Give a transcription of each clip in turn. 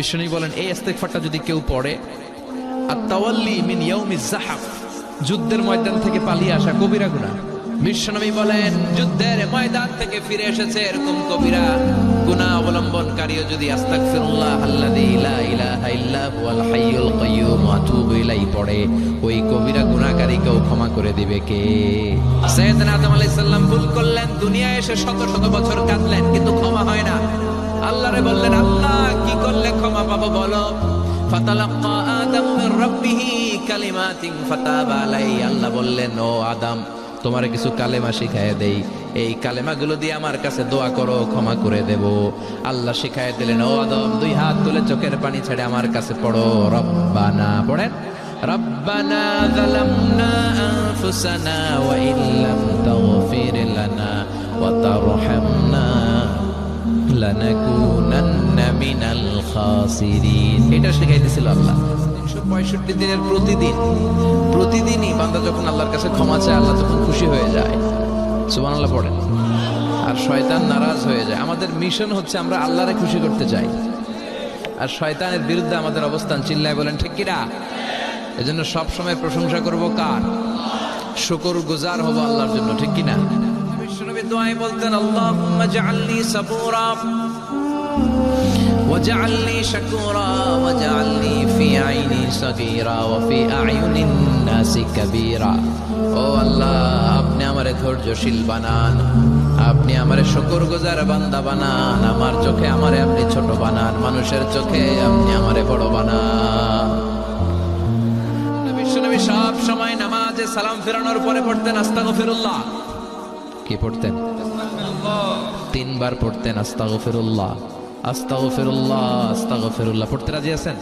বিষ্ণু বলেন, এই ইস্তেগফারটা যদি কেউ পড়ে আর তাওয়াল্লি মিন ইয়াউমি জাহাফ যুদ্ধের ময়দান থেকে পালিয়ে আসা কবিরা গুনাহ। বিশ্বনবী বলেন, যুদ্ধের ময়দান থেকে ফিরে এসেছে এরকম কবিরা গুনাহ অবলম্বনকারীও যদি আস্তাগফিরুল্লাহ আল্লাযী লা ইলাহা ইল্লা হুয়াল হাইয়ুল কাইয়্যুম ওয়া আতুবু ইলাইহি পড়ে, ওই কবিরা গুনাহকারীকেও ক্ষমা করে দিবে কে? সাইয়েদনা আদম আলাইহিস সালাম ভুল করলেন, দুনিয়ায় এসে শত শত বছর কাঁদলেন, কিন্তু ক্ষমা হয় না। আল্লাহরে বললেন, আল্লাহ, কি করলে ক্ষমা পাবো বলো? আদম আল্লাহ বললেন আদম কিছু কালেমা দেই। এই কালেমাগুলো দিয়ে আমার কাছে দোয়া করো, ক্ষমা করে আল্লাহ আদম, দুই হাত তুলে চোখের পানি ছেড়ে আমার কাছে পড়ো। রব্বানা, পড়েন। রব্বানা আল্লাহ। পঁয়ষট্টি দিনের প্রতিদিন, প্রতিদিনই যখন আল্লাহর কাছে ক্ষমা আল্লাহ খুশি হয়ে যায়। পড়েন। আর শয়তান নারাজ হয়ে যায়। আমাদের মিশন হচ্ছে আমরা আল্লাহরে খুশি করতে চাই। আর শয়তানের বিরুদ্ধে আমাদের অবস্থান চিল্লায় বলেন, ঠিক কিনা এজন্য সব সময় প্রশংসা করব কার? শুকর গুজার হব আল্লাহর জন্য, ঠিক কিনা দোয়ায় বলতেন আল্লাহুম্মা জাআলনি সাবুরা واجعلني شكورا واجعلني في عيني صغيرا وفي أعين الناس كبيرا ও আল্লাহ আপনি আমারে ধৈর্যশীল বানান আপনি আমারে শুকর গুজার বান্দা বানান আমার চোখে আমারে আপনি ছোট বানান মানুষের চোখে আপনি আমারে বড় বানান বিশ্বনবী সব সময় নামাজে সালাম ফেরানোর পরে পড়তেন আস্তাগফিরুল্লাহ কি পড়তেন? তিনবার পড়তেন আস্তাগফিরুল্লাহ। আস্তাগফিরুল্লাহ আস্তাগফিরুল্লাহ। পড়তে রাজি আছেন?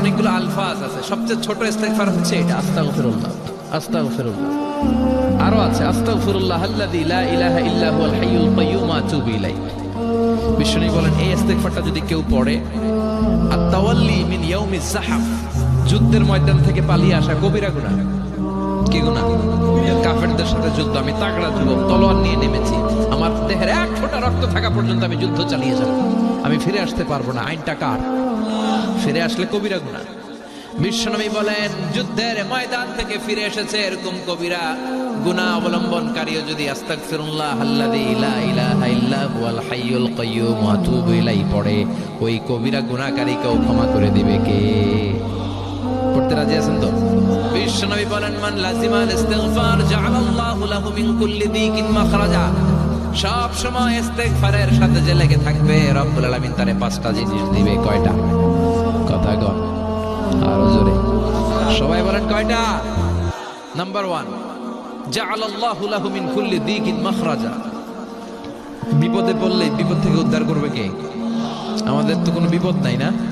অনেকগুলো আলফাজ আছে। সবচেয়ে ছোট ইস্তেগফার হচ্ছে এটা। আস্তাগফিরুল্লাহ আস্তাগফিরুল্লাহ। আরও আছে, আস্তাগফিরুল্লাহ আল্লাযী লা ইলাহা ইল্লা হুয়াল হাইয়ুল আতুবু ইলাইহি। বলেন, এই ইস্তেগফারটা যদি কেউ পড়ে আর তাওয়াল্লি মিন ইয়াউমি জাহাফ যুদ্ধের ময়দান থেকে পালিয়ে আসা কবিরা গুনাহ। কাফেরদের সাথে যুদ্ধ, আমি তাগড়া যুবক, তলোয়ার নিয়ে নেমেছি। আমার দেহের এক ফোঁটা রক্ত থাকা পর্যন্ত আমি যুদ্ধ চালিয়ে যাব। আমি ফিরে আসতে পারব না, আইনটা কার? ফিরে আসলে কবিরা গুনাহ বিশ্বনবী বলেন, যুদ্ধের ময়দান থেকে ফিরে এসেছে এরকম কবিরা। গুনাহ অবলম্বনকারীও যদি আস্তাগফিরুল্লাহ আল্লাযী লা ইলাহা ইল্লা হাইয়ুল ওয়া পড়ে, ওই কবিরা গুনাহকারীকেও ক্ষমা করে দিবে কে? সবাই বলেন কয়টা? নাম্বার ওয়ান কুল্লি বিপদে পড়লে বিপদ থেকে উদ্ধার করবে কে? আমাদের তো কোনো বিপদ নাই না?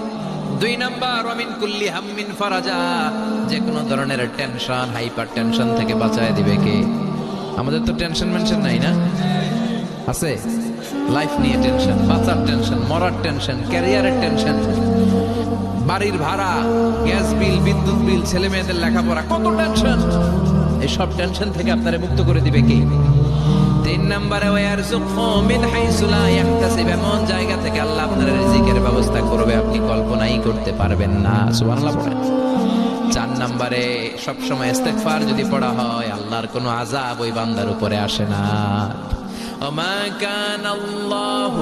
দুই নাম্বার অমিন কুল্লি হাম্মিন ফারাজা। যে কোনো ধরনের টেনশন, হাইপার টেনশন থেকে বাঁচায় দিবে কে? আমাদের তো টেনশন মেনশন নাই না? আছে? লাইফ নিয়ে টেনশন, বাঁচার টেনশন, মরার টেনশন, ক্যারিয়ারের টেনশন, বাড়ির ভাড়া, গ্যাস বিল, বিদ্যুৎ বিল, ছেলে মেয়েদের লেখাপড়া, কত টেনশন? এই সব টেনশন থেকে আপনারা মুক্ত করে দিবে কে? তিন নম্বরে ওয়ারযুকহু মিন হাইসু লা ইয়াহতাসিব এমন জায়গা থেকে আল্লাহ আপনার রিজিকের ব্যবস্থা করবে আপনি কল্পনাই করতে পারবেন না সুবহানাল্লাহ পড়েন চার নম্বরে সবসময় ইস্তেগফার যদি পড়া হয় আল্লাহর কোনো আযাব ওই বান্দার উপরে আসে না وما كان الله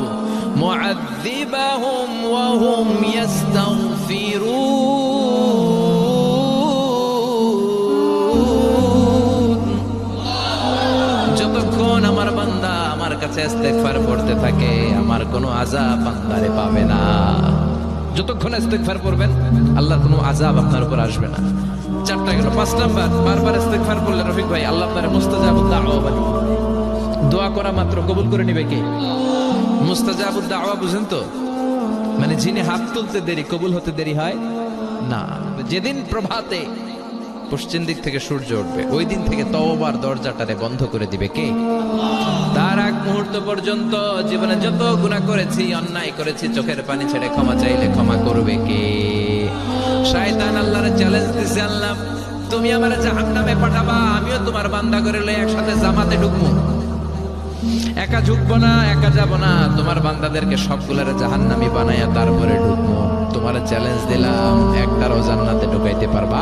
معذبهم وهم يستغفرون যতক্ষণ আমার বান্দা আমার কাছে ইস্তেগফার পড়তে থাকে, আমার কোনো আযাব বান্দারে পাবে না। যতক্ষণ ইস্তেগফার পড়বেন, আল্লাহর কোনো আযাব আপনার উপর আসবে না। চারটা গেল পাঁচ নাম্বার, বারবার ইস্তেগফার পড়লে রফিক ভাই, আল্লাহ আপনার মুস্তাজাবুদ দাওয়া বলে দোয়া করা মাত্র, কবুল করে নিবে কে? মুস্তাজাবুদ দাওয়া বুঝেন তো? মানে যিনি হাত তুলতে দেরি, কবুল হতে দেরি হয় না। যেদিন প্রভাতে পশ্চিম দিক থেকে সূর্য উঠবে। ওই দিন থেকে তওবার দরজাটারে বন্ধ করে দিবে কে? তার এক মুহূর্ত পর্যন্ত জীবনে যত গুনাহ করেছি, অন্যায় করেছি, চোখের পানি ছেড়ে ক্ষমা চাইলে ক্ষমা করবে কে? শয়তান আল্লাহর চ্যালেঞ্জ দিছে, আল্লাহ, তুমি আমার জাহান্নামে পাঠাবা, আমিও তোমার বান্দা করে লই একসাথে জামাতে ঢুকবো। একা ঝুঁকবো না, একা যাব না, তোমার বান্দাদেরকে সবগুলারে জাহান্নামি বানাইয়া তারপরে ঢুকবো। তোমার চ্যালেঞ্জ দিলাম, একটারও জান্নাতে ঢুকাইতে পারবা?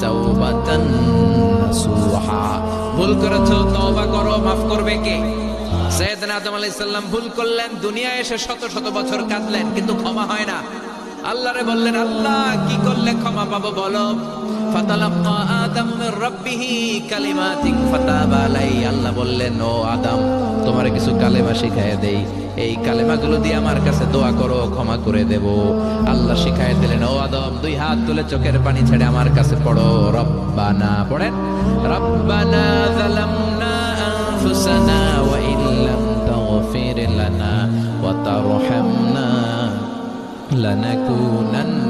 তাওবাতান নাসুহা। ভুল করেছ, তওবা করো, মাফ করবে কে? সৈয়দনা আদম আলাইহিস সালাম ভুল করলেন, দুনিয়ায় এসে শত শত বছর কাঁদলেন, কিন্তু ক্ষমা হয় না। আল্লাহরে বললেন, আল্লাহ, কি করলে ক্ষমা পাবো বলো? ফাতালাক্কা আদম মির রাব্বিহি কালিমাতিন ফাতাবা আলাই আল্লাহ বললেন, ও আদম, তোমার কিছু কালেমা শিখায় দেই। এই কালেমাগুলো দিয়ে আমার কাছে দোয়া করো, ক্ষমা করে দেব। আল্লাহ শিখায় দিলেন, ও আদম, দুই হাত তুলে চোখের পানি ছেড়ে আমার কাছে পড়ো। রব্বানা পড়েন, রব্বানা যালামনা আনফুসানা ওয়া ইল্লাম তাগফির লানা ওয়া তারহামনা লানাকুনান্না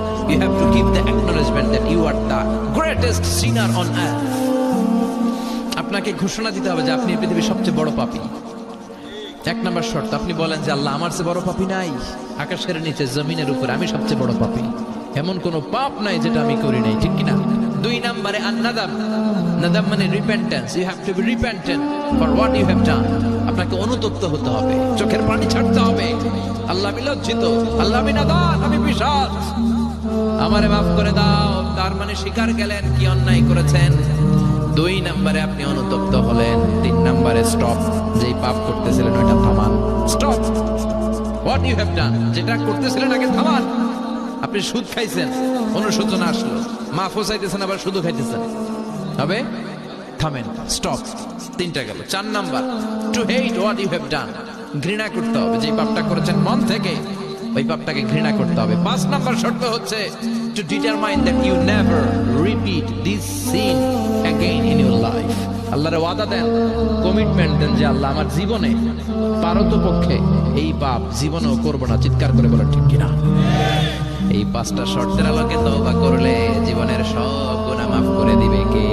you have to give the acknowledgement that you are the greatest sinner on earth. আপনাকে ঘোষণা দিতে হবে যে আপনি পৃথিবীর সবচেয়ে বড় পাপী। এক নম্বর শর্ত, আপনি বলেন যে আল্লাহ আমার চেয়ে বড় পাপী নাই। আকাশের নিচে, জমিনের উপরে আমি সবচেয়ে বড় পাপী। এমন কোন পাপ নাই যেটা আমি করি নাই, ঠিক কিনা? দুই নম্বরে, আন্নাদাম। নাদাম মানে repentance you have to be repentant for what you have done আপনাকে অনুতপ্ত হতে হবে, চোখের পানি ছাড়তে হবে। আল্লাহ আমি লজ্জিত, আল্লাহ আমি নাদান আমি বিশ্বাস আমারে মাফ করে দাও, তার মানে স্বীকার গেলেন, কি অন্যায় করেছেন? দুই নম্বরে আপনি অনুতপ্ত হলেন, তিন নম্বরে স্টপ যেই পাপ করতেছিলেন ওইটা থামান। Stop what you have done যেটা করতেছিলেন আগে থামান। আপনি সুদ খাইছেন, অনুশোচনা আসলো। মাফ চাইতেছেন, আবার শুধু খাইতেছেন। হবে থামেন স্টপ তিনটা গেল। চার number to hate what you have done ঘৃণা করতে হবে যে পাপটা করেছেন মন থেকে। ওই পাপটাকে ঘৃণা করতে হবে। পাঁচ নাম্বার শর্ত হচ্ছে to determine that you never repeat this sin again in your life আল্লাহর ওয়াদা দেন কমিটমেন্ট দেন যে আল্লাহ আমার জীবনে, পারত পক্ষে এই পাপ জীবনেও করব না। চিৎকার করে বলা ঠিক কিনা? এই পাঁচটা শর্তের আলোকে তওবা করলে জীবনের সব গুনাহ মাফ করে দিবে কে?